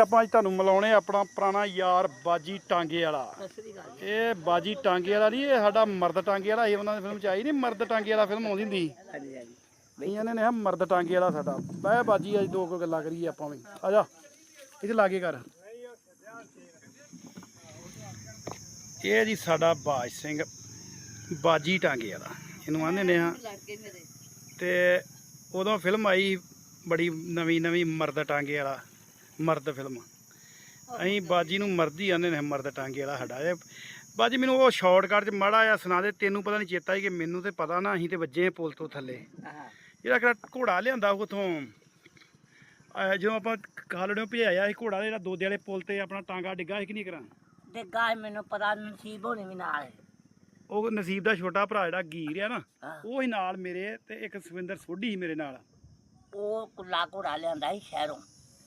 ਆਪਾਂ ਅੱਜ ਤੁਹਾਨੂੰ ਮਿਲਾਉਣੇ ਆਪਣਾ ਪੁਰਾਣਾ ਯਾਰ ਬਾਜੀ ਟਾਂਗੇ ਵਾਲਾ। ਇਹ ਬਾਜੀ ਟਾਂਗੇ ਵਾਲਾ ਨਹੀਂ ਇਹ ਸਾਡਾ ਮਰਦ ਟਾਂਗੇ ਵਾਲਾ ਇਹ ਉਹਨਾਂ ਦੀ ਫਿਲਮ ਚ ਆਈ ਨਹੀਂ ਮਰਦ ਟਾਂਗੇ ਵਾਲਾ ਫਿਲਮ ਆਉਂਦੀ ਹੁੰਦੀ। ਹਾਂਜੀ ਹਾਂਜੀ। ਕਈਆਂ ਨੇ ਨੇ ਮਰਦ ਟਾਂਗੇ ਵਾਲਾ ਸਾਡਾ। ਬਹਿ ਬਾਜੀ ਅੱਜ ਦੋ ਕੁ ਗੱਲਾਂ ਕਰੀਏ ਆਪਾਂ ਵੀ। ਆ ਜਾ ਇੱਥੇ ਲਾਗੇ ਕਰ। ਇਹ ਜੀ ਸਾਡਾ ਬਾਜ ਸਿੰਘ ਬਾਜੀ ਟਾਂਗੇ ਵਾਲਾ। ਇਹਨੂੰ ਆਂਦੇ ਨੇ ਆ। ਤੇ ਉਦੋਂ ਫਿਲਮ ਆਈ ਬੜੀ ਨਵੀਂ ਨਵੀਂ ਮਰਦ ਟਾਂਗੇ ਵਾਲਾ। ਮਰਦ ਫਿਲਮ। ਅਸੀਂ ਬਾਜੀ ਨੂੰ ਮਰਦ ਆਂਦੇ ਨੇ ਮਰਦ ਟਾਂਗੇ ਵਾਲਾ ਸਾਡਾ। ਇਹ ਬਾਜੀ ਮੈਨੂੰ ਉਹ ਸ਼ਾਰਟਕਟ ਚ ਮਾੜਾ ਆ ਸੁਣਾ ਦੇ ਤੈਨੂੰ ਪਤਾ ਨਹੀਂ ਚੇਤਾ ਹੀ ਕਿ ਮੈਨੂੰ ਤੇ ਪਤਾ ਨਾ ਅਸੀਂ ਤੇ ਵੱਜੇ ਹਾਂ ਪੁਲ ਤੋਂ ਥੱਲੇ। ਜਿਹੜਾ ਕਿਹੜਾ ਘੋੜਾ ਲਿਆਂਦਾ ਉਥੋਂ ਜਦੋਂ ਆਪਾਂ ਕਾਲੜੋਂ ਭਜਾਇਆ ਸੀ ਘੋੜਾ ਜਿਹੜਾ ਦੋਦੇ ਵਾਲੇ ਪੁਲ ਤੇ ਆਪਣਾ ਟਾਂਗਾ ਡਿੱਗਾ ਸੀ ਕਿ ਨਹੀਂ ਕਰਾਂ? ਤੇ ਗਾਇ ਮੈਨੂੰ ਪਤਾ ਨਸੀਬ ਹੋਣੀ ਵੀ ਨਾਲ। ਉਹ ਨਸੀਬ ਦਾ ਛੋਟਾ ਭਰਾ ਜਿਹੜਾ ਗੀਰ ਆ ਨਾ ਹਾਂ। ਉਹ ਹੀ ਨਾਲ ਮੇਰੇ ਤੇ ਇੱਕ ਸਵਿੰਦਰ ਸੋਢੀ ਸੀ ਮੇਰੇ ਨਾਲ। ਉਹ ਕੁੱਲਾ ਘੋੜਾ ਲਿਆਂਦਾ ਸੀ ਸ਼ਹਿਰੋਂ।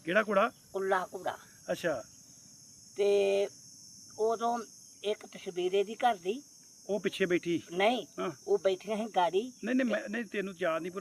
ਕਿਹੜਾ ਘੋੜਾ? ਕੁੱਲਾ ਘੋੜਾ। ਅੱਛਾ। ਤੇ ਉਦੋਂ ਇੱਕ ਤਸਵੀਰੇ ਦੀ ਘਰ ਦੀ। ਉਹ ਪਿੱਛੇ ਬੈਠੀ। ਨਹੀਂ ਹਾਂ। ਉਹ ਬੈਠੀਆਂ ਸੀ ਗਾੜੀ। ਨਹੀਂ ਨਹੀਂ ਮੈਂ ਨਹੀਂ ਤੈਨੂੰ ਯਾਦ ਨਹੀਂ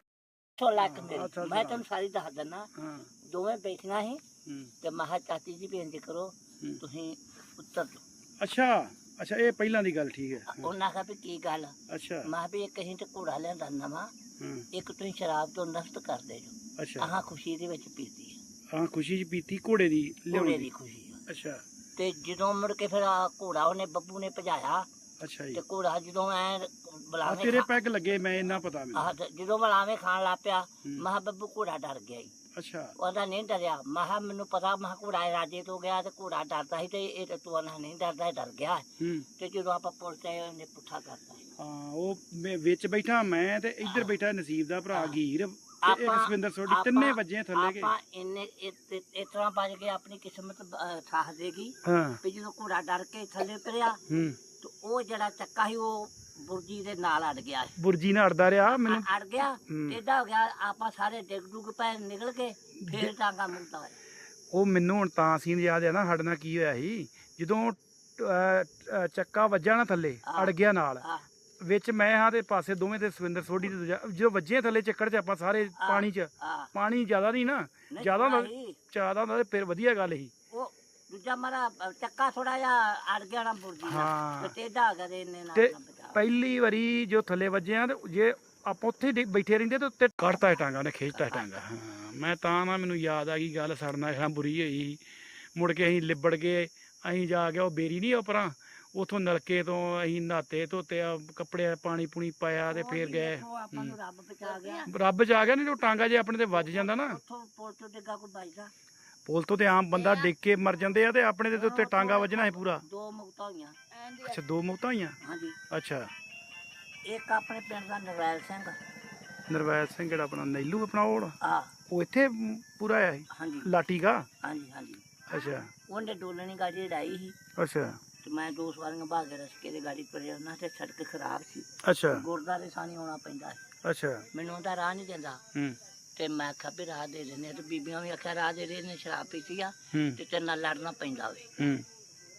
ਹਾਂ, ਮੇਰੀ ਅੱਛਾ, ਮੈਂ। ਤੈਨੂੰ ਸਾਰੀ ਦੱਸ ਦਿੰਦਾ। ਹਾਂ। ਦੋਵੇਂ ਬੈਠੀਆਂ ਸੀ। ਹੂੰ, ਤੇ ਮਹਾ ਚਾਚੀ ਜੀ ਬੇਨਤੀ ਕਰੋ ਹੂੰ। ਤੁਸੀਂ ਉੱਤਰ ਦਿਓ। ਅੱਛਾ ਅੱਛਾ ਇਹ ਪਹਿਲਾਂ ਦੀ ਗੱਲ ਠੀਕ ਹੈ। ਹਾਂ, ਉਹਨਾਂ ਆਖਿਆ ਵੀ ਕੀ ਗੱਲ? ਅੱਛਾ। ਮੈਂ ਵੀ ਇੱਕ ਅਸੀਂ ਤੇ ਘੋੜਾ ਲਿਆਂਦਾ ਨਵਾਂ। ਹਾਂ। ਇੱਕ ਤੁਸੀਂ ਸ਼ਰਾਬ ਤੋਂ ਨਸ਼ਟ ਕਰਦੇ ਜੋ ਅੱਛਾ। ਆਹਾਂ ਖੁਸ਼ੀ ਦੇ ਵਿੱਚ ਪੀਤੀ। ਹੈ ਖੁਸ਼ੀ ਚ ਪੀਤੀ ਘੋੜੇ ਦੀ ਘੋੜੇ ਦੀ? ਖੁਸ਼ੀ ਅੱਛਾ। ਤੇ ਜਦੋਂ ਮੁੜ ਕੇ ਫਿਰ ਆ ਘੋੜਾ ਉਹਨੇ ਬੱਬੂ ਨੇ ਭਜਾਇਆ ਅੱਛਾ ਜੀ। ਤੇ ਘੋੜਾ ਜਦੋਂ ਐ ਆ ਬਲਾਵੇਂ ਤੇਰੇ ਪੈਗ ਲੱਗੇ ਮੈਂ ਇੰਨਾ ਪਤਾ ਮੈਨੂੰ। ਆਹ ਤੇ ਜਦੋਂ ਬਲਾਵੇਂ ਖਾਣ ਲੱਗ ਪਿਆ ਹੂੰ। ਮਹਾ ਬੱਬੂ ਘੋੜਾ ਡਰ ਗਿਆ ਈ ਅੱਛਾ। ਉਹਦਾ ਨਹੀਂ ਡਰਿਆ। ਮਹਾ ਮੈਨੂੰ ਪਤਾ ਮਹਾ ਘੋੜਾ ਰਾਜੇ ਤੋਂ ਗਿਆ ਤੇ ਘੋੜਾ ਡਰਦਾ ਸੀ ਤੇ ਇਹ ਤੇ ਆਂਹਦਾ ਨਹੀਂ ਡਰਦਾ ਇਹ ਡਰ ਗਿਆ। ਹੂੰ। ਤੇ ਜਦੋਂ ਆਪਾਂ ਪੁਲਿਸ ਆਏ ਉਹਨੇ ਪੁੱਠਾ ਕਰਤਾ। ਹਾਂ ਉਹ ਮੈਂ ਵਿੱਚ ਬੈਠਾ ਮੈਂ ਤੇ ਇੱਧਰ ਬੈਠਾ ਨਸੀਬ ਦਾ ਭਰਾ ਹਾਂ। ਗੀਰ ਆਪਾਂ- ਸਵਿੰਦਰ ਸੋਢੀ ਤਿੰਨੇ ਵੱਜੇ ਥੱਲੇ ਗਏ। ਆਪਾਂ ਇੰਨੇ ਤਰ੍ਹਾਂ ਬਚ ਕੇ ਆਪਣੀ ਕਿਸਮਤ ਸਾਥ ਦੇਗੀ ਹਾਂ। ਵੀ ਜਦੋਂ ਘੋੜਾ ਡਰ ਕੇ ਥੱਲੇ ਉਤਰਿਆ ਹੂੰ। ਤੇ ਉਹ ਜਿਹੜਾ ਚੱਕਾ ਸੀ ਉਹ ਬੁਰਜੀ ਦੇ ਨਾਲ ਅੜ ਗਿਆ। ਬੁਰਜੀ ਨਾਲ ਅੜਦਾ ਰਿਹਾ ਮੈਨੂੰ? ਅੜ ਗਿਆ। ਹੂੰ। ਟੇਡਾ ਹੋ ਗਿਆ ਆਪਾਂ ਸਾਰੇ ਡਿੱਗ ਡੁੱਗ ਪਏ ਨਿਕਲ ਕੇ ਫੇਰ ਟਾਂਗਾ ਮੁਕਤਾ ਹੋਇਆ। ਉਹ ਮੈਨੂੰ ਹੁਣ ਤਾਂ ਸੀਨ ਯਾਦ ਆ ਨਾ ਸਾਡੇ ਨਾਲ ਕੀ ਹੋਇਆ ਸੀ? ਜਦੋਂ ਚੱਕਾ ਵੱਜਾ ਨਾ ਥੱਲੇ ਹਾਂ। ਅੜ ਗਿਆ ਨਾਲ। ਵਿੱਚ ਮੈਂ ਹਾਂ ਤੇ ਪਾਸੇ ਦੋਵੇਂ ਤੇ ਸਵਿੰਦਰ ਸੋਢੀ ਤੇ ਦੂਜਾ ਜਦੋਂ ਵੱਜੇ ਥੱਲੇ ਚੱਕੜ 'ਚ ਆਪਾਂ ਸਾਰੇ ਪਾਣੀ 'ਚ ਪਾਣੀ ਜ਼ਿਆਦਾ ਨਹੀਂ ਨਾ ਨਹੀਂ ਜ਼ਿਆਦਾ ਨਾ ਸੀ। ਜ਼ਿਆਦਾ ਹੁੰਦਾ ਤੇ ਫਿਰ ਵਧੀਆ ਗੱਲ ਸੀ। ਉਹ ਦੂਜਾ ਮਾਰਾ ਅ, ਚੱਕਾ ਥੋੜਾ ਜਿਹਾ ਅੜ ਗਿਆ ਨਾ ਬੁਰਜੀ ਨਾਲ ਹਾਂ। ਤੇ ਟੇਡਾ ਹੋ ਗਿਆ ਤੇ ਇਹਨੇ ਨਾਲ ਤੇ ਨਾ ਬਚਾ ਪਹਿਲੀ ਵਾਰੀ ਜੋ ਥੱਲੇ ਵੱਜੇ ਆ ਤੇ ਜੇ ਆਪਾਂ ਉੱਥੇ ਹੀ ਡਿੱਗ- ਬੈਠੇ ਰਹਿੰਦੇ ਤੇ ਉੱਤੇ ਕੱਢਤਾ ਇਹ ਟਾਂਗਾ ਉਹਨੇ ਖਿੱਚਤਾ ਇਹ ਟਾਂਗਾ। ਹਾਂ ਮੈਂ ਤਾਂ ਨਾ ਮੈਨੂੰ ਯਾਦ ਆ ਗਈ ਗੱਲ ਸੜਨਾ ਖਾਂ ਬੁਰੀ ਹੋਈ ਮੁੜ ਕੇ ਅਸੀਂ ਲਿਬੜ ਗਏ ਅਸੀਂ ਜਾ ਕੇ ਉਹ ਬੇਰੀ ਨਹੀਂ ਉਪਰਾਂ ਉਥੋਂ ਨਲਕੇ ਤੋਂ ਅਸੀਂ ਨਹਾਤੇ ਧੋਤੇ ਆ ਕੱਪੜੇ ਪਾਣੀ ਪੂਣੀ ਪਾਇਆ ਤੇ ਫੇਰ ਗਏ। ਉਹ ਆਪਾਂ ਨੂੰ ਰੱਬ ਬਚਾ ਗਿਆ। ਰੱਬ ਚ ਆ ਗਿਆ ਨਹੀਂ ਜੋ ਟਾਂਗਾ ਜੇ ਆਪਣੇ ਤੇ ਵੱਜ ਜਾਂਦਾ ਨਾ। ਉੱਥੋਂ ਪੁਲ ਤੋਂ ਡਿੱਗਾ ਕੋਈ ਬਚਦਾ ਪੁਲ ਤੋਂ ਤੇ ਆਮ ਬੰਦਾ ਡਿੱਗ ਕੇ ਮਰ ਜਾਂਦੇ ਆ ਤੇ ਆਪਣੇ ਦੇ ਉੱਤੇ ਟਾਂਗਾ ਵੱਜਣਾ ਹੈ ਪੂਰਾ। ਦੋ ਮੁਕਤਾ ਹੋਈਆਂ। ਅੱਛਾ ਦੋ ਮੌਤਾਂ ਹੋਈਆਂ? ਹਾਂਜੀ। ਅੱਛਾ। ਇੱਕ ਆਪਣੇ ਪਿੰਡ ਦਾ ਨਰਵੈਲ ਸਿੰਘ। ਨਰਵੈਲ ਸਿੰਘ ਜਿਹੜਾ ਆਪਣਾ ਨੈਲੂ ਆਪਣਾ ਉਹ ਆ ਉਹ ਇੱਥੇ ਪੂਰਾ ਆਇਆ ਸੀ? ਹਾਂਜੀ। ਲਾਟੀ ਕਾ ਹਾਂਜੀ ਹਾਂਜੀ। ਅੱਛਾ। ਉਹਨੇ ਡੋਲਣੀ ਗਾੜੀ ਡਾਈ ਸੀ। ਅੱਛਾ। ਤੇ ਮੈਂ ਦੋ ਸਵਾਰੀਆਂ ਭਾਗ ਕੇ ਰਸਕੇ ਦੇ ਗਾੜੀ ਤੁਰਿਆ ਉਹਨਾਂ ਤੇ ਸੜਕ ਖਰਾਬ ਸੀ। ਅੱਛਾ। ਗੁਰਦਾਰੇ ਸਾਨੀ ਆਉਣਾ ਪੈਂਦਾ ਸੀ। ਅੱਛਾ। ਮੈਨੂੰ ਉਹਦਾ ਰਾਹ ਨਹੀਂ ਦਿੰਦਾ। ਹੂੰ। ਤੇ ਮੈਂ ਆਖਿਆ ਵੀ ਰਾਹ ਦੇ ਦਿੰਦੇ ਆ ਤੇ ਬੀਬੀਆਂ ਵੀ ਆਖਿਆ ਰਾਹ ਦੇ ਨੇ ਸ਼ਰਾਬ ਪੀਤੀ ਆ। ਹੂੰ। ਤੇ ਤੇਰੇ ਨਾਲ ਲੜਨਾ ਪੈਂਦਾ ਵੇ। ਹੂੰ।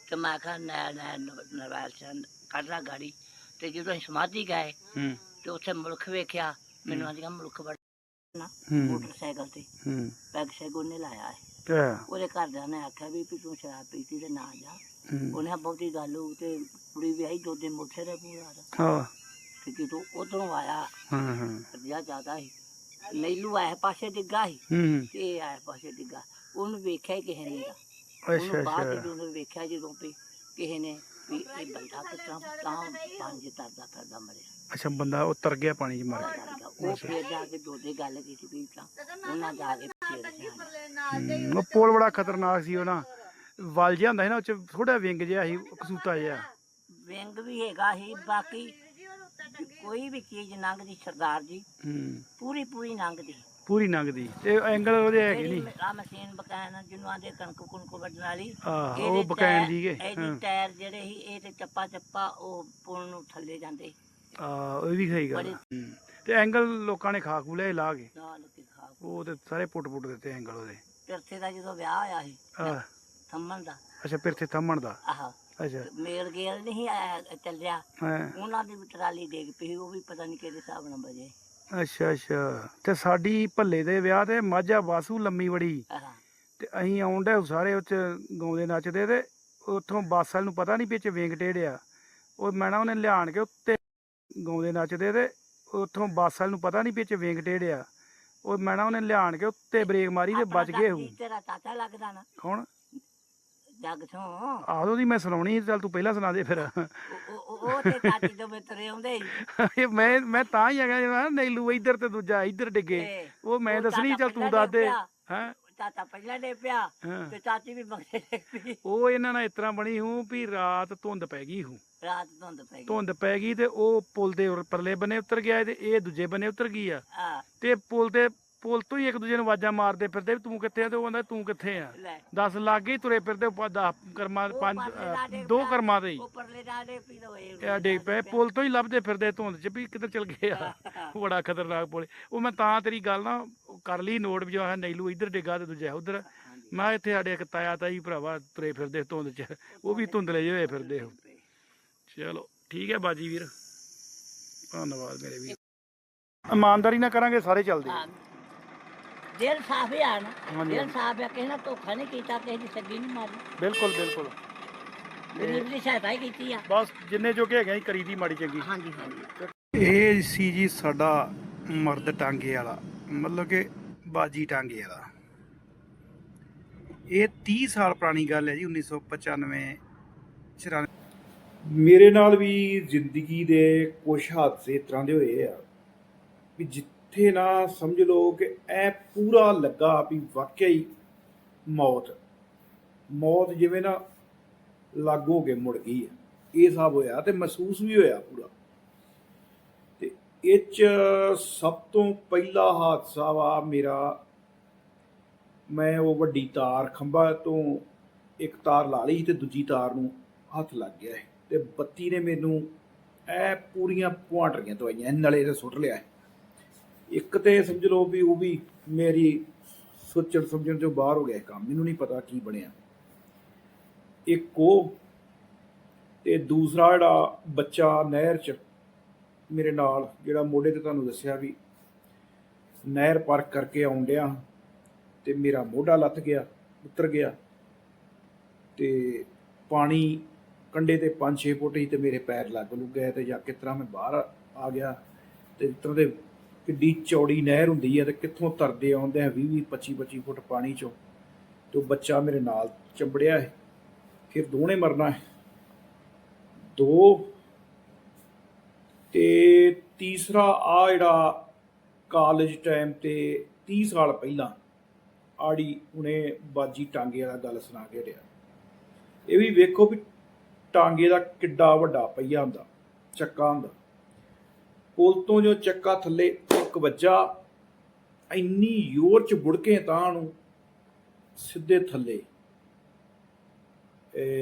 ਤੇ ਮੈਂ ਆਖਿਆ ਨੈ ਨੈ ਨਰਵੈਲ ਸਿੰਘ ਕੱਢ ਗਾੜੀ। ਤੇ ਜਦੋਂ ਅਸੀਂ ਸਮਾਧੀ ਗਏ ਹੂੰ। ਤੇ ਉੱਥੇ ਮੁਲਕ ਵੇਖਿਆ ਮੈਨੂੰ ਆਂਦੀਆਂ ਮੁਲਕ ਵੜ ਹੂੰ। ਮੋਟਰਸਾਈਕਲ ਤੇ। ਹੂੰ। ਪੈਗ ਸ਼ੈਗ ਉਹਨੇ ਲਾਇਆ ਹੈ ਕਿਆ? ਉਹਦੇ ਘਰਦਿਆਂ ਨੇ ਆਖਿਆ ਵੀ ਵੀ ਤੂੰ ਸ਼ਰਾਬ ਪੀਤੀ ਤੇ ਨਾ ਜਾ। ਉਹਨੇ ਬਹੁਤੀ ਗੱਲ ਹੋ ਤੇ ਕੁੜੀ ਵਿਆਹੀ ਦੋ ਦਿਨ ਮੁੱਠੇ ਦੇ ਪੂਰਾ ਹਾਂ। ਤੇ ਜਦੋਂ ਉਧਰੋਂ ਆਇਆ ਹਾਂ ਹਾਂ। ਅੱਜਾ ਜ਼ਿਆਦਾ ਸੀ। ਨੈਲੂ ਆਏ ਪਾਸੇ ਡਿੱਗਾ ਸੀ। ਹੂੰ ਤੇ ਇਹ ਆਏ ਪਾਸੇ ਡਿੱਗਾ। ਉਹਨੂੰ ਵੇਖਿਆ ਹੀ ਕਿਸੇ ਨੇ। ਅੱਛਾ ਬਾਅਦ ਅੱਛਾ। ਜਦੋਂ ਉਹਨੇ ਵੇਖਿਆ ਜਦੋਂ ਵੀ ਕਿਸੇ ਨੇ ਵੀ ਇਹ ਬੰਦਾ ਕਿਤਨਾ ਤਾਂ ਪੰਜ ਤਰਦਾ ਫਿਰਦਾ ਮਰਿਆ। ਅੱਛਾ ਬੰਦਾ ਉਹ ਤਰ ਗਿਆ ਪਾਣੀ 'ਚ ਮਰ ਗਿਆ। ਉਹ ਫੇਰ ਜਾ ਕੇ ਦੋਦੇ ਗੱਲ ਕੀਤੀ ਵੀ ਤਾਂ ਉਹਨਾਂ ਜਾ ਕੇ ਫੇਰ ਉਹ ਪੁਲ ਬੜਾ ਖਤਰਨਾਕ ਸੀ ਉਹ ਨਾ। ਵਲ ਜਿਹਾ ਹੁੰਦਾ ਸੀ ਨਾ ਉਹ ਚ ਥੋੜਾ ਵਿੰਗ ਜਿਹਾ ਸੀ ਕਸੂਤਾ ਜਿਹਾ। ਵਿੰਗ ਵੀ ਹੈਗਾ ਹੀ ਬਾਕੀ ਕੋਈ ਵੀ ਚੀਜ਼ ਲੰਘਦੀ ਸਰਦਾਰ ਜੀ। ਹੂੰ। ਪੂਰੀ ਪੂਰੀ ਲੰਘਦੀ ਪੂਰੀ ਨੰਗਦੀ। ਤੇ ਐਂਗਲ ਉਹਦੇ ਹੈਗੇ ਨਹੀਂ ਆ ਮਸ਼ੀਨ ਬਕਾਇਨ ਜਿਹਨੂੰ ਆਂਦੇ ਕਣਕ ਕੁਣਕ ਵੱਢਣ ਵਾਲੀ ਆਹ ਇਹਦੇ ਉਹ ਬਕੈਨ ਟਾਇਰ- ਇਹਦੇ ਟਾਇਰ ਜਿਹੜੇ ਸੀ ਇਹ ਤੇ ਚੱਪਾ ਚੱਪਾ ਉਹ ਪੁਲ ਨੂੰ ਥੱਲੇ ਜਾਂਦੇ। ਆ ਉਹ ਵੀ ਸਹੀ ਗੱਲ ਆ। ਹੂੰ। ਤੇ ਐਂਗਲ ਲੋਕਾਂ ਨੇ ਖਾ ਖੂ ਲਿਆ ਲਾ ਕੇ। ਨਾਲ ਕੇ ਖਾ ਉਹ ਤੇ ਸਾਰੇ ਪੁੱਟ ਪੁੱਟ ਦਿੱਤੇ ਐਂਗਲ ਉਹਦੇ। ਪਿਰਥੇ ਦਾ ਜਦੋਂ ਵਿਆਹ ਹੋਇਆ ਸੀ ਆ ਥੰਮਣ ਦਾ। ਅੱਛਾ ਪਿਰਥੇ ਥੰਮਣ ਦਾ? ਆਹ। ਅੱਛਾ। ਮੇਲ ਗੇਲ ਨਹੀਂ ਆਇਆ ਚੱਲਿਆ। ਹਾਂ। ਉਹਨਾਂ ਦੀ ਵੀ ਟਰਾਲੀ ਡੇਗ ਪਈ ਉਹ ਵੀ ਪਤਾ ਨਹੀਂ ਕਿਹੜੇ ਹਿਸਾਬ ਨਾਲ ਵਜੇ। ਅੱਛਾ ਅੱਛਾ। ਤੇ ਸਾਡੀ ਭੱਲੇ ਦੇ ਵਿਆਹ ਤੇ ਮਾਝਾ ਵਾਸੂ ਲੰਮੀ ਆਹ। ਤੇ ਅਸੀਂ ਡਿਆ ਸਾਰੇ ਉੱਚ ਗਾਉਂਦੇ ਨੱਚਦੇ ਤੇ ਉੱਥੋਂ ਬੱਸ ਵਾਲੇ ਨੂੰ ਪਤਾ ਨਹੀਂ ਵਿੱਚ ਵਿੰਗ ਟੇੜਿਆ ਉਹ ਮੈਂ ਨਾ ਉਹਨੇ ਲਿਆਣ ਕੇ ਉੱਤੇ ਗਾਉਂਦੇ ਨੱਚਦੇ ਤੇ ਉੱਥੋਂ ਬੱਸ ਵਾਲੇ ਨੂੰ ਪਤਾ ਨਹੀਂ ਵਿੱਚ ਵਿੰਗ ਟੇੜਿਆ ਉਹ ਮੈਂ ਨਾ ਉਹਨੇ ਲਿਆਣ ਕੇ ਉੱਤੇ ਬ੍ਰੇਕ ਮਾਰੀ ਤੇ ਬਚ ਗਏ ਹੂ ਤੇਰਾ ਚਾਚਾ ਲੱਗਦਾ ਨਾ। ਕੌਣ? ਜੱਗ ਤੋਂ ਆਹੋ ਦੀ ਮੈਂ ਸੁਣਾਉਣੀ ਸੀ, ਚੱਲ ਤੂੰ ਪਹਿਲਾਂ ਸੁਣਾ ਦੇ ਫਿਰ। ਉਹ- ਉਹ ਉਹ ਤੇ ਚਾਚੀ ਦੇ ਮਿੱਤਰੇ ਆਉਂਦੇ ਸੀ। ਇਹ ਮੈਂ ਮੈਂ ਤਾਂ ਹੀ ਹੈਗਾ ਜਿਹੜਾ ਨੈਲੂ ਇੱਧਰ ਤੇ ਦੂਜਾ ਇੱਧਰ ਡਿੱਗੇ। ਤੇ ਉਹ ਮੈਂ ਉਹ ਦੱਸਣੀ ਚੱਲ ਤੂੰ ਪਹਿਲਾਂ ਦੱਸ ਦੇ। ਹਾਂ? ਚਾਚਾ ਪਹਿਲਾਂ ਡੇ ਪਿਆ ਹਾਂ। ਤੇ ਚਾਚੀ ਵੀ ਮਗਰੇ ਪਈ। ਉਹ ਇਹਨਾਂ ਨਾਲ ਇਸ ਤਰ੍ਹਾਂ ਬਣੀ ਹੂੰ ਵੀ ਰਾਤ ਧੁੰਦ ਪੈ ਗਈ ਹੂੰ। ਰਾਤ ਧੁੰਦ ਪੈ ਗਈ। ਧੁੰਦ ਪੈ ਗਈ ਤੇ ਉਹ ਪੁਲ ਦੇ ਉਰ- ਪਰਲੇ ਬੰਨੇ ਉਤਰ ਗਿਆ ਤੇ ਇਹ ਦੂਜੇ ਬੰਨੇ ਉਤਰ ਗਈ ਆ। ਆ ਤੇ ਪੁਲ ਤੇ ਪੁਲ ਤੋਂ ਹੀ ਇੱਕ ਦੂਜੇ ਨੂੰ ਆਵਾਜ਼ਾਂ ਮਾਰਦੇ ਫਿਰਦੇ ਵੀ ਤੂੰ ਕਿੱਥੇ ਆ ਤੇ ਉਹ ਕਹਿੰਦਾ ਤੂੰ ਕਿੱਥੇ ਆ? ਲੈ। ਦਸ ਲੱਗ ਗਈ ਤੁਰੇ ਫਿਰਦੇ ਪ- ਦਸ ਕਰਮਾਂ ਉਹ ਪੰਜ ਪਰਲੇ ਅ, ਲਾਡੇ ਦੋ। ਕਰਮਾਂ ਦੇ ਹੀ। ਉਹ ਪਰਲੇ ਡਾਡੇ ਪੀ ਲੋ ਇਹ ਡਿੱਗ ਪਏ ਪੁਲ ਤੋਂ ਹੀ ਲੱਭਦੇ ਫਿਰਦੇ ਧੁੰਦ ਚ ਵੀ ਕਿੱਧਰ ਚਲ ਗਏ ਆ। ਬੜਾ ਖਤਰਨਾਕ ਪੁਲ। ਉਹ ਮੈਂ ਤਾਂ ਤੇਰੀ ਗੱਲ ਨਾ ਉਹ ਕਰ ਲਈ ਨੋਟ ਵੀ ਹੈ ਨੈਲੂ ਇੱਧਰ ਡਿੱਗਾ ਤੇ ਦੂਜਾ ਉਧਰ। ਮੈਂ ਇੱਥੇ ਸਾਡੇ ਇੱਕ ਤਾਇਆ ਤਾਈ ਭਰਾਵਾ ਤੁਰੇ ਫਿਰਦੇ ਧੁੰਦ ਚ। ਉਹ ਵੀ ਧੁੰਦਲੇ ਜਿਹੇ ਹੋਏ ਫਿਰਦੇ ਹੋ ਚਲੋ ਠੀਕ ਹੈ ਬਾਜੀ ਵੀਰ। ਧੰਨਵਾਦ ਮੇਰੇ ਵੀਰ। ਇਮਾਨਦਾਰੀ ਨਾਲ ਕਰਾਂਗੇ ਸਾਰੇ ਚੱਲਦੇ ਆ। ਹਾਂ। ਦਿਲ ਸਾਫ਼ ਆ ਨਾ। ਹਾਂਜੀ ਦਿਲ ਸਾਫ਼ ਆ ਕਿਸੇ ਨਾਲ ਧੋਖਾ ਨਹੀਂ ਕੀਤਾ ਕਿਸੇ ਦੀ ਸੱਗੀ ਨਹੀਂ ਮਾਰੀ। ਬਿਲਕੁਲ ਬਿਲਕੁਲ। ਗਰੀਬ ਦੀ ਸਹਾਇਤਾ ਹੀ ਕੀਤੀ ਆ। ਬਸ ਜਿੰਨੇ ਜੋਗੇ ਹੈਗੇ ਅਸੀਂ ਕਰੀ ਦੀ ਮਾੜੀ ਚੰਗੀ। ਹਾਂਜੀ ਹਾਂਜੀ। ਇਹ ਸੀ ਜੀ ਸਾਡਾ ਮਰਦ ਟਾਂਗੇ ਵਾਲਾ ਮਤਲਬ ਕਿ ਬਾਜੀ ਟਾਂਗੇ ਵਾਲਾ। ਇਹ 30 ਸਾਲ ਪੁਰਾਣੀ ਗੱਲ ਹੈ ਜੀ 1995 94 ਮੇਰੇ ਨਾਲ ਵੀ ਜ਼ਿੰਦਗੀ ਦੇ ਕੁਝ ਹਾਦਸੇ ਇਸ ਤਰ੍ਹਾਂ ਦੇ ਹੋਏ ਆ ਵੀ ਇੱਥੇ ਨਾ ਸਮਝ ਲਓ ਕਿ ਐ ਪੂਰਾ ਲੱਗਾ ਵੀ ਵਾਕਿਆ ਹੀ ਮੌਤ। ਮੌਤ ਜਿਵੇਂ ਨਾ ਲਾਗੋ ਕੇ ਮੁੜ ਗਈ ਆ ਇਹ ਸਭ ਹੋਇਆ ਤੇ ਮਹਿਸੂਸ ਵੀ ਹੋਇਆ ਪੂਰਾ। ਤੇ ਇਹ ਚ ਸਭ ਤੋਂ ਪਹਿਲਾ ਹਾਦਸਾ ਵਾ ਮੇਰਾ, ਮੈਂ ਉਹ ਵੱਡੀ ਤਾਰ ਖੰਭਾ ਤੋਂ ਇੱਕ ਤਾਰ ਲਾ ਲਈ ਤੇ ਦੂਜੀ ਤਾਰ ਨੂੰ ਹੱਥ ਲੱਗ ਗਿਆ ਹੈ ਤੇ ਬੱਤੀ ਨੇ ਮੈਨੂੰ ਐ ਪੂਰੀਆਂ ਪੁਆਟਰੀਆਂ ਦਵਾਈਆਂ ਨਲੇ ਤੇ ਸੁੱਟ ਲਿਆ ਇੱਕ ਤੇ ਸਮਝ ਲਓ ਵੀ ਉਹ ਵੀ ਮੇਰੀ ਸੋਚਣ ਸਮਝਣ ਤੋਂ ਬਾਹਰ ਹੋ ਗਿਆ ਕੰਮ, ਮੈਨੂੰ ਨਹੀਂ ਪਤਾ ਕੀ ਬਣਿਆ। ਇੱਕ ਉਹ ਤੇ ਦੂਸਰਾ ਜਿਹੜਾ ਬੱਚਾ ਨਹਿਰ 'ਚ ਮੇਰੇ ਨਾਲ, ਜਿਹੜਾ ਮੋਢੇ ਤੇ ਤੁਹਾਨੂੰ ਦੱਸਿਆ ਵੀ ਨਹਿਰ ਪਾਰ ਕਰਕੇ ਆਉਣ ਡਿਆ ਤੇ ਮੇਰਾ ਮੋਢਾ ਲੱਥ ਗਿਆ, ਉਤਰ ਗਿਆ ਤੇ ਪਾਣੀ ਕੰਡੇ ਤੇ 5-6 ਫੁੱਟ ਹੀ ਤੇ ਮੇਰੇ ਪੈਰ ਲੱਗ ਲੁੱਗ ਗਏ ਤੇ ਜਾਂ ਕਿਸ ਤਰ੍ਹਾਂ ਮੈਂ ਬਾਹਰ ਆ ਗਿਆ ਤੇ ਇਸ ਦੇ ਕਿੱਡੀ ਚੌੜੀ ਨਹਿਰ ਹੁੰਦੀ ਹੈ ਤੇ ਕਿੱਥੋਂ ਤਰਦੇ ਆਉਂਦੇ ਆ 20 25 25 ਫੁੱਟ ਪਾਣੀ ਚੋਂ। ਤੇ ਉਹ ਬੱਚਾ ਮੇਰੇ ਨਾਲ ਚੰਬੜਿਆ ਹੈ। ਫਿਰ ਦੋਨੇ ਮਰਨਾ ਹੈ। ਦੋ ਤੇ ਤੀਸਰਾ ਆ ਜਿਹੜਾ ਕਾਲਜ ਟਾਈਮ ਤੇ 30 ਸਾਲ ਪਹਿਲਾਂ ਆੜੀ ਉਹਨੇ ਬਾਜੀ ਟਾਂਗੇ ਵਾਲਾ ਗੱਲ ਸੁਣਾ ਕੇ ਰਿਹਾ ਇਹ ਵੀ ਵੇਖੋ ਵੀ ਟਾਂਗੇ ਦਾ ਕਿੱਡਾ ਵੱਡਾ ਪਹੀਆ ਹੁੰਦਾ, ਚੱਕਾ ਹੁੰਦਾ। ਪੁਲ ਤੋਂ ਜੋ ਚੱਕਾ ਥੱਲੇ ਇੱਕ ਇੰਨੀ ਜ਼ੋਰ ਚ ਬੁੜਕੇ ਤਾਂ ਨੂੰ ਸਿੱਧੇ ਥੱਲੇ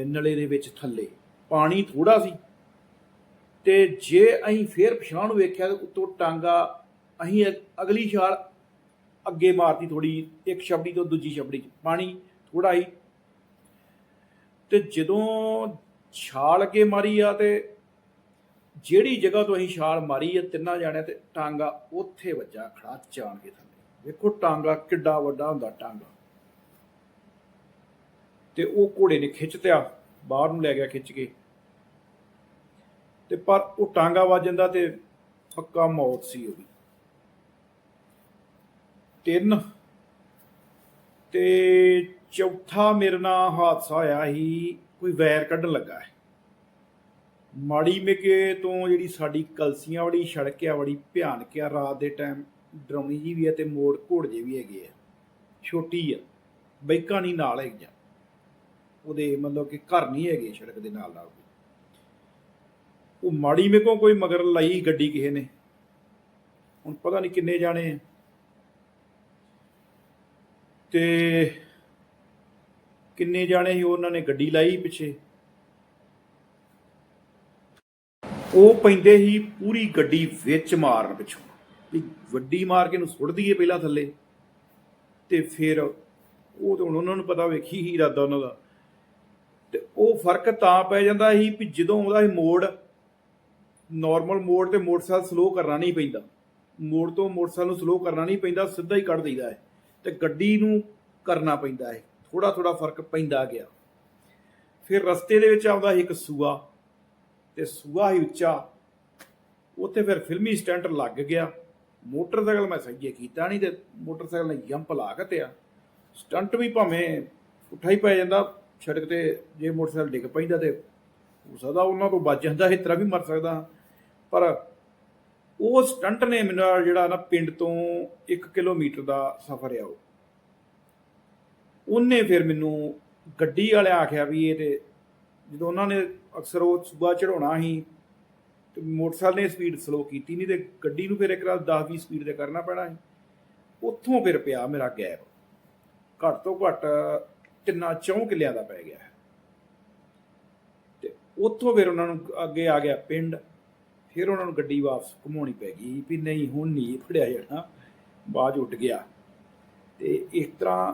ਨਲੇ ਦੇ ਵਿੱਚ ਥੱਲੇ ਪਾਣੀ ਥੋੜਾ ਸੀ ਤੇ ਜੇ ਅਸੀਂ ਫੇਰ ਪਛਾਣ ਨੂੰ ਵੇਖਿਆ ਤੇ ਉਤੋਂ ਟਾਂਗਾ ਅਸੀਂ ਅਗਲੀ ਛਾਲ ਅੱਗੇ ਮਾਰਤੀ ਥੋੜੀ ਇੱਕ ਛਬੜੀ ਤੋਂ ਦੂਜੀ ਛਬੜੀ ਚ ਪਾਣੀ ਥੋੜਾ ਹੀ ਤੇ ਜਦੋਂ ਛਾਲ ਅੱਗੇ ਮਾਰੀ ਆ ਤੇ ਜਿਹੜੀ ਜਗ੍ਹਾ ਤੋਂ ਅਸੀਂ ਛਾਲ ਮਾਰੀ ਆ ਤਿੰਨਾਂ ਜਾਣਿਆਂ ਤੇ ਟਾਂਗਾ ਉੱਥੇ ਵੱਜਾ ਖੜਾ ਚਾਣ ਕੇ ਥੱਲੇ। ਵੇਖੋ ਟਾਂਗਾ ਕਿੱਡਾ ਵੱਡਾ ਹੁੰਦਾ ਟਾਂਗਾ। ਤੇ ਉਹ ਘੋੜੇ ਨੇ ਖਿੱਚਤਿਆ ਬਾਹਰ ਨੂੰ ਲੈ ਗਿਆ ਖਿੱਚ ਕੇ। ਤੇ ਪਰ ਉਹ ਟਾਂਗਾ ਵੱਜ ਜਾਂਦਾ ਤੇ ਪੱਕਾ ਮੌਤ ਸੀ ਉਹਦੀ। ਤਿੰਨ ਤੇ ਚੌਥਾ ਮੇਰੇ ਨਾਲ ਹਾਦਸਾ ਹੋਇਆ ਸੀ, ਕੋਈ ਵੈਰ ਕੱਢਣ ਲੱਗਾ ਹੈ। ਮਾੜੀ ਮੇਕੇ ਤੋਂ ਜਿਹੜੀ ਸਾਡੀ ਕਲਸੀਆਂ ਵਾਲੀ ਸੜਕ ਆ ਬੜੀ ਭਿਆਨਕ ਆ ਰਾਤ ਦੇ ਟਾਈਮ ਡਰਾਉਣੀ ਜੀ ਵੀ ਹੈ ਤੇ ਮੋੜ ਘੋੜ ਜੇ ਵੀ ਹੈਗੇ ਆ। ਛੋਟੀ ਆ ਬਾਈਕਾਂ ਨਹੀਂ ਨਾਲ ਹੈਗੀਆਂ। ਉਹਦੇ ਮਤਲਬ ਕਿ ਘਰ ਨਹੀਂ ਹੈਗੇ ਸੜਕ ਦੇ ਨਾਲ ਨਾਲ ਉਹ ਮਾੜੀ ਮੇਕੋਂ ਕੋਈ ਮਗਰ ਲਾਈ ਗੱਡੀ ਕਿਸੇ ਨੇ। ਹੁਣ ਪਤਾ ਨਹੀਂ ਕਿੰਨੇ ਜਾਣੇ ਆ। ਤੇ ਕਿੰਨੇ ਜਾਣੇ ਸੀ, ਉਹਨਾਂ ਨੇ ਗੱਡੀ ਲਾਈ ਪਿੱਛੇ। ਉਹ ਪੈਂਦੇ ਹੀ ਪੂਰੀ ਗੱਡੀ ਵਿੱਚ ਮਾਰਨ ਪਿੱਛੋਂ। ਵੀ ਵੱਡੀ ਮਾਰ ਕੇ ਨੂੰ ਸੁੱਟ ਦਈਏ ਪਹਿਲਾਂ ਥੱਲੇ। ਤੇ ਫਿਰ ਉਹ ਤਾਂ ਹੁਣ ਉਹਨਾਂ ਨੂੰ ਪਤਾ ਵੇਖੀ ਹੀ ਇਰਾਦਾ ਉਹਨਾਂ ਦਾ। ਤੇ ਉਹ ਫ਼ਰਕ ਤਾਂ ਪੈ ਜਾਂਦਾ ਸੀ ਵੀ ਜਦੋਂ ਉਹਦਾ ਸੀ ਮੋੜ ਨਾਰਮਲ ਮੋੜ ਤੇ ਮੋਟਰਸਾਈਕਲ ਸਲੋ ਕਰਨਾ ਨਹੀਂ ਪੈਂਦਾ। ਮੋੜ ਤੋਂ ਮੋਟਰਸਾਈਕਲ ਨੂੰ ਸਲੋ ਕਰਨਾ ਨਹੀਂ ਪੈਂਦਾ, ਸਿੱਧਾ ਹੀ ਕੱਢ ਦਈਦਾ ਹੈ। ਤੇ ਗੱਡੀ ਨੂੰ ਕਰਨਾ ਪੈਂਦਾ ਹੈ। ਥੋੜਾ ਥੋੜਾ ਫ਼ਰਕ ਪੈਂਦਾ ਗਿਆ। ਫਿਰ ਰਸਤੇ ਦੇ ਵਿੱਚ ਆਉਂਦਾ ਸੀ ਇੱਕ ਸੂਆ। ਤੇ ਸੂਆ ਹੀ ਉੱਚਾ। ਉੱਥੇ ਫਿਰ ਫਿਲਮੀ ਸਟੰਟ ਲੱਗ ਗਿਆ। ਮੋਟਰਸਾਈਕਲ ਮੈਂ ਸਹੀਏ ਕੀਤਾ ਨਹੀਂ ਤੇ ਮੋਟਰਸਾਈਕਲ ਨੇ ਜੰਪ ਲਾ ਘਤਿਆ ਸਟੰਟ ਵੀ ਭਾਵੇਂ ਉੱਠਾ ਹੀ ਪੈ ਜਾਂਦਾ, ਸੜਕ ਤੇ ਜੇ ਮੋਟਰਸਾਈਕਲ ਡਿੱਗ ਪੈਂਦਾ ਤੇ ਹੋ ਸਕਦਾ ਉਹਨਾਂ ਤੋਂ ਬਚ ਜਾਂਦਾ, ਇਸ ਤਰ੍ਹਾਂ ਵੀ ਮਰ ਸਕਦਾ। ਪਰ ਉਹ ਸਟੰਟ ਨੇ ਮੈਨੂੰ ਜਿਹੜਾ ਨਾ ਪਿੰਡ ਤੋਂ 1 ਕਿਲੋਮੀਟਰ ਦਾ ਸਫ਼ਰ ਆ ਉਹ। ਉਹਨੇ ਫਿਰ ਮੈਨੂੰ ਗੱਡੀ ਵਾਲਿਆਂ ਆਖਿਆ ਵੀ ਇਹ ਤੇ ਜਦੋਂ ਉਹਨਾਂ ਨੇ ਅਕਸਰ ਉਹ ਸੂਬਾ ਚੜਾਉਣਾ ਸੀ ਤੇ ਮੋਟਰਸਾਈਕਲ ਨੇ ਸਪੀਡ ਸਲੋ ਕੀਤੀ ਨਹੀਂ ਤੇ ਗੱਡੀ ਨੂੰ ਫਿਰ ਇੱਕ ਰਾਤ 10 20 ਸਪੀਡ ਤੇ ਕਰਨਾ ਪੈਣਾ ਸੀ। ਉੱਥੋਂ ਫਿਰ ਪਿਆ ਮੇਰਾ ਗੈਪ ਘੱਟ ਤੋਂ ਘੱਟ ਤਿੰਨਾਂ ਚੌਂ ਕਿੱਲਿਆਂ ਦਾ ਪੈ ਗਿਆ। ਤੇ ਉੱਥੋਂ ਫਿਰ ਉਹਨਾਂ ਨੂੰ ਅੱਗੇ ਆ ਗਿਆ ਪਿੰਡ। ਫਿਰ ਉਹਨਾਂ ਨੂੰ ਗੱਡੀ ਵਾਪਸ ਘੁਮਾਉਣੀ ਪੈ ਗਈ ਵੀ ਨਹੀਂ, ਹੁਣ ਨਹੀਂ ਫੜਿਆ ਜਾਣਾ। ਬਾਜ ਉੱਡ ਗਿਆ। ਤੇ ਇਸ ਤਰ੍ਹਾਂ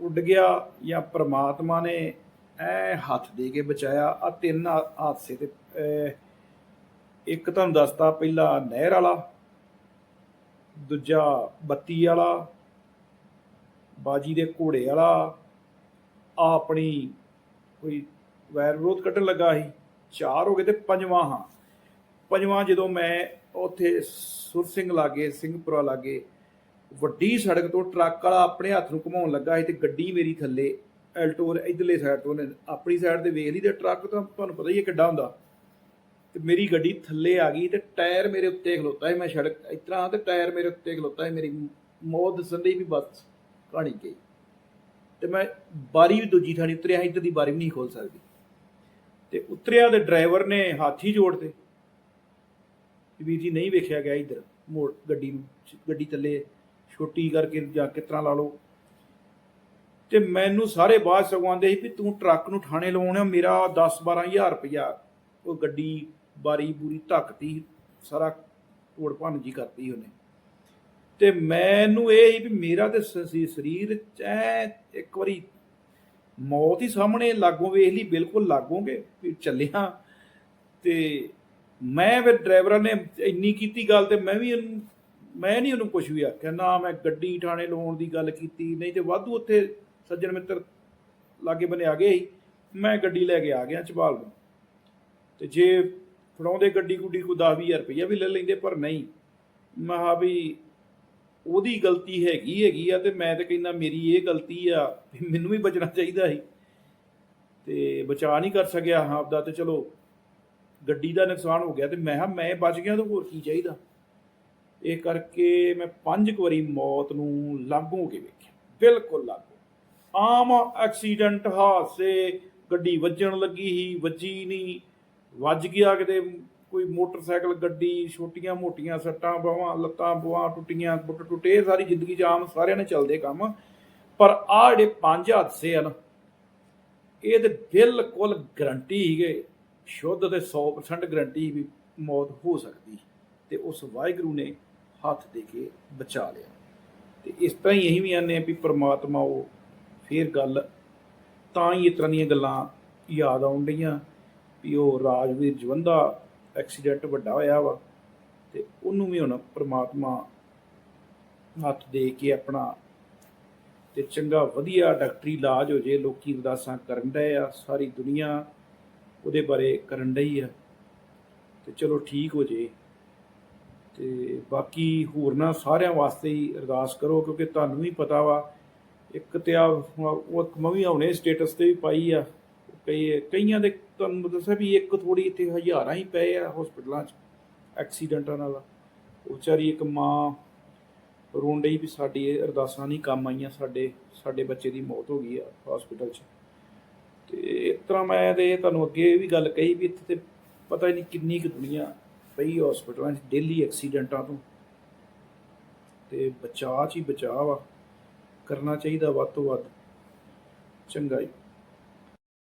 ਉੱਡ ਗਿਆ ਜਾਂ ਪ੍ਰਮਾਤਮਾ ਨੇ ਐ ਹੱਥ ਦੇ ਕੇ ਬਚਾਇਆ ਆ ਤਿੰਨ ਹਾਦਸੇ ਤੇ ਇੱਕ ਤੁਹਾਨੂੰ ਦੱਸਤਾ ਪਹਿਲਾ ਨਹਿਰ ਵਾਲਾ, ਦੂਜਾ ਬੱਤੀ ਵਾਲਾ, ਬਾਜੀ ਦੇ ਘੋੜੇ ਵਾਲਾ, ਆ ਆਪਣੀ ਕੋਈ ਵੈਰ ਵਿਰੋਧ ਕੱਢਣ ਲੱਗਾ ਸੀ, ਚਾਰ ਹੋ ਗਏ ਤੇ ਪੰਜਵਾਂ ਹਾਂ। ਪੰਜਵਾਂ ਜਦੋਂ ਮੈਂ ਉੱਥੇ ਸੁਰ ਸਿੰਘ ਲਾਗੇ, ਸਿੰਘਪੁਰਾ ਲਾਗੇ, ਵੱਡੀ ਸੜਕ ਤੋਂ ਟਰੱਕ ਵਾਲਾ ਆਪਣੇ ਹੱਥ ਨੂੰ ਘੁਮਾਉਣ ਲੱਗਾ ਸੀ ਤੇ ਗੱਡੀ ਮੇਰੀ ਥੱਲੇ ਐਲਟੋਰ ਇਧਰਲੇ ਸਾਈਡ ਤੋਂ ਉਹਨੇ, ਆਪਣੀ ਸਾਈਡ ਤੇ ਵੇਖ ਲਈ ਤੇ ਟਰੱਕ ਤਾਂ ਤੁਹਾਨੂੰ ਪਤਾ ਹੀ ਹੈ ਕਿੱਡਾ ਹੁੰਦਾ। ਤੇ ਮੇਰੀ ਗੱਡੀ ਥੱਲੇ ਆ ਗਈ ਤੇ ਟਾਇਰ ਮੇਰੇ ਉੱਤੇ ਖਲੋਤਾ ਹੈ ਮੈਂ ਸੜਕ, ਇਸ ਤਰ੍ਹਾਂ ਤੇ ਟਾਇਰ ਮੇਰੇ ਉੱਤੇ ਖਲੋਤਾ ਹੈ ਮੇਰੀ ਮੌਤ ਦੱਸਣ ਦੀ ਵੀ ਬਸ ਕਹਾਣੀ ਗਈ ਤੇ ਮੈਂ ਬਾਰੀ ਵੀ ਦੂਜੀ ਥਾਣੀ ਉਤਰਿਆ ਇੱਧਰ ਦੀ ਬਾਰੀ ਵੀ ਨਹੀਂ ਖੋਲ ਸਕਦੀ। ਤੇ ਉਤਰਿਆ ਤੇ ਡਰਾਈਵਰ ਨੇ ਹਾਥੀ ਜੋੜ ਤੇ ਵੀਰ ਜੀ ਨਹੀਂ ਵੇਖਿਆ ਗਿਆ ਇੱਧਰ ਮੋੜ ਗੱਡੀ ਨੂੰ, ਗੱਡੀ ਥੱਲੇ, ਛੋਟੀ ਕਰਕੇ ਜਾਂ ਕਿਸ ਤਰ੍ਹਾਂ ਲਾ ਲਓ। ਤੇ ਮੈਨੂੰ ਸਾਰੇ ਬਾਅਦ ਸਗਵਾਉਂਦੇ ਸੀ ਵੀ ਤੂੰ ਟਰੱਕ ਨੂੰ ਥਾਣੇ ਲਵਾਉਣਾ ਮੇਰਾ 10 12000 ਰੁਪਇਆ। ਉਹ ਗੱਡੀ ਬਾਰੀ ਬੂਰੀ ਢੱਕਤੀ ਸਾਰਾ ਤੋੜ ਭੰਨ ਜੀ ਕਰਤੀ ਉਹਨੇ। ਤੇ ਮੈਨੂੰ ਇਹ ਸੀ ਵੀ ਮੇਰਾ ਤੇ ਸ- ਸਰੀਰ ਚ ਐ ਇੱਕ ਵਾਰੀ ਮੌਤ ਹੀ ਸਾਹਮਣੇ ਲਾਗੋਂ ਵੇਖ ਲਈ, ਬਿਲਕੁਲ ਲਾਗੋਂਗੇ ਵੀ ਚੱਲਿਆ। ਤੇ ਮੈਂ ਫਿਰ ਡਰਾਈਵਰਾਂ ਨੇ ਇੰਨੀ ਕੀਤੀ ਗੱਲ ਤੇ ਮੈਂ ਵੀ ਉਹਨੂੰ, ਮੈਂ ਨਹੀਂ ਉਹਨੂੰ ਕੁਝ ਵੀ ਆਖਿਆ, ਨਾ ਮੈਂ ਗੱਡੀ ਥਾਣੇ ਲਵਾਉਣ ਦੀ ਗੱਲ ਕੀਤੀ, ਨਹੀਂ ਤੇ ਵਾਧੂ ਉੱਥੇ ਸੱਜਣ ਮਿੱਤਰ ਲਾਗੇ ਬਨੇ ਆ ਗਏ ਸੀ, ਮੈਂ ਗੱਡੀ ਲੈ ਕੇ ਆ ਗਿਆ ਚਬਾਲ ਨੂੰ। ਤੇ ਜੇ ਫੜਾਉਂਦੇ ਗੱਡੀ ਗੁੱਡੀ ਕੋ 10 20000 ਰੁਪਈਆ ਵੀ ਲੈ ਲੈਂਦੇ, ਪਰ ਨਹੀਂ। ਮੈਂ ਕਿਹਾ ਵੀ ਉਹਦੀ ਗਲਤੀ ਹੈਗੀ ਹੈਗੀ ਆ ਤੇ ਮੈਂ ਤੇ ਕਹਿੰਦਾ ਮੇਰੀ ਇਹ ਗਲਤੀ ਆ ਮੈਨੂੰ ਵੀ ਬਚਣਾ ਚਾਹੀਦਾ ਸੀ। ਤੇ ਬਚਾ ਨਹੀਂ ਕਰ ਸਕਿਆ ਹਾਂ ਆਪਦਾ ਤੇ ਚਲੋ ਗੱਡੀ ਦਾ ਨੁਕਸਾਨ ਹੋ ਗਿਆ ਤੇ ਮੈਂ ਕਿਹਾ ਮੈਂ ਬਚ ਗਿਆ ਤਾਂ ਹੋਰ ਕੀ ਚਾਹੀਦਾ। ਇਹ ਕਰਕੇ ਮੈਂ ਪੰਜ ਕੁ ਵਾਰੀ ਮੌਤ ਨੂੰ ਲਾਗੂ ਹੋ ਕੇ ਵੇਖਿਆ। ਬਿਲਕੁਲ ਲਾਗੂ। ਆਮ ਐਕਸੀਡੈਂਟ ਹਾਦਸੇ, ਗੱਡੀ ਵੱਜਣ ਲੱਗੀ ਹੀ ਵੱਜੀ ਨਹੀਂ, ਵੱਜ ਗਿਆ ਕਿਤੇ, ਕੋਈ ਮੋਟਰਸਾਈਕਲ, ਗੱਡੀ, ਛੋਟੀਆਂ ਮੋਟੀਆਂ ਸੱਟਾਂ ਬਾਹਾਂ, ਲੱਤਾਂ ਬਾਹਾਂ ਟੁੱਟੀਆਂ ਬੁੱਟ ਟੁੱਟੇ, ਇਹ ਸਾਰੀ ਜ਼ਿੰਦਗੀ 'ਚ ਆਮ ਸਾਰਿਆਂ ਨੇ ਚੱਲਦੇ ਕੰਮ। ਪਰ ਆਹ ਜਿਹੜੇ ਪੰਜ ਹਾਦਸੇ ਹਨ, ਇਹ ਤੇ ਬਿਲਕੁਲ ਗਰੰਟੀ ਹੀਗੇ ਸ਼ੁੱਧ ਤੇ 100% ਗਰੰਟੀ ਵੀ ਮੌਤ ਹੋ ਸਕਦੀ ਤੇ ਉਸ ਵਾਹਿਗੁਰੂ ਨੇ ਹੱਥ ਦੇ ਕੇ ਬਚਾ ਲਿਆ। ਤੇ ਇਸ ਤਰ੍ਹਾਂ ਹੀ ਇਹੀ ਵੀ ਆਨੇ ਵੀ ਪ੍ਰਮਾਤਮਾ ਉਹ ਫੇਰ ਗੱਲ ਤਾਂ ਹੀ ਇਸ ਤਰ੍ਹਾਂ ਦੀਆਂ ਗੱਲਾਂ ਯਾਦ ਆਉਣ ਡਈਆਂ ਵੀ ਉਹ ਰਾਜਵੀਰ ਜਵੰਦਾ ਐਕਸੀਡੈਂਟ ਵੱਡਾ ਹੋਇਆ ਵਾ ਤੇ ਉਹਨੂੰ ਵੀ ਹੁਣ ਪ੍ਰਮਾਤਮਾ ਹੱਥ ਦੇ ਕੇ ਆਪਣਾ ਤੇ ਚੰਗਾ ਵਧੀਆ ਡਾਕਟਰੀ ਇਲਾਜ ਹੋ ਜੇ, ਲੋਕੀ ਅਰਦਾਸਾਂ ਕਰਨ ਡਏ ਆ, ਸਾਰੀ ਦੁਨੀਆ ਉਹਦੇ ਬਾਰੇ ਕਰਨ ਡਈ ਆ। ਤੇ ਚਲੋ ਠੀਕ ਹੋ ਜੇ। ਤੇ ਬਾਕੀ ਹੋਰਨਾਂ ਸਾਰਿਆਂ ਵਾਸਤੇ ਹੀ ਅਰਦਾਸ ਕਰੋ ਕਿਉਂਕਿ ਤੁਹਾਨੂੰ ਵੀ ਪਤਾ ਵਾ ਇੱਕ ਤੇ ਆ, ਉਹ ਮੈਂ ਵੀ ਹੁਣੇ ਸਟੇਟਸ ਤੇ ਵੀ ਪਾਈ ਆ। ਕਈ, ਕਈਆਂ ਦੇ ਤੁਹਾਨੂੰ ਦੱਸਿਆ ਵੀ ਇੱਕ ਥੋੜੀ ਇੱਥੇ ਹਜ਼ਾਰਾਂ ਹੀ ਪਏ ਆ ਹਸਪੀਟਲਾਂ 'ਚ ਐਕਸੀਡੈਂਟਾਂ ਨਾਲ। ਵਿਚਾਰੀ ਇੱਕ ਮਾਂ ਰੋਣ ਡਈ ਵੀ ਸਾਡੀ ਇਹ ਅਰਦਾਸਾਂ ਨਹੀਂ ਕੰਮ ਆਈਆਂ, ਸਾਡੇ ਸਾਡੇ ਬੱਚੇ ਦੀ ਮੌਤ ਹੋ ਗਈ ਆ ਹਸਪੀਟਲ 'ਚ। ਤੇ ਇਸ ਤਰ੍ਹਾਂ ਮੈਂ ਤੇ ਤੁਹਾਨੂੰ ਅੱਗੇ ਇਹ ਵੀ ਗੱਲ ਕਹੀ ਵੀ ਇੱਥੇ ਤੇ ਪਤਾ ਹੀ ਨਹੀਂ ਕਿੰਨੀ ਕੁ ਦੁਨੀਆ ਪਈ ਹਸਪੀਟਲਾਂ 'ਚ ਡੇਲੀ ਐਕਸੀਡੈਂਟਾਂ ਤੋਂ। ਤੇ ਬਚਾਅ 'ਚ ਹੀ ਬਚਾਅ ਵਾ। ਕਰਨਾ ਚਾਹੀਦਾ ਵੱਧ ਤੋਂ ਵੱਧ। ਚੰਗਾ ਜੀ।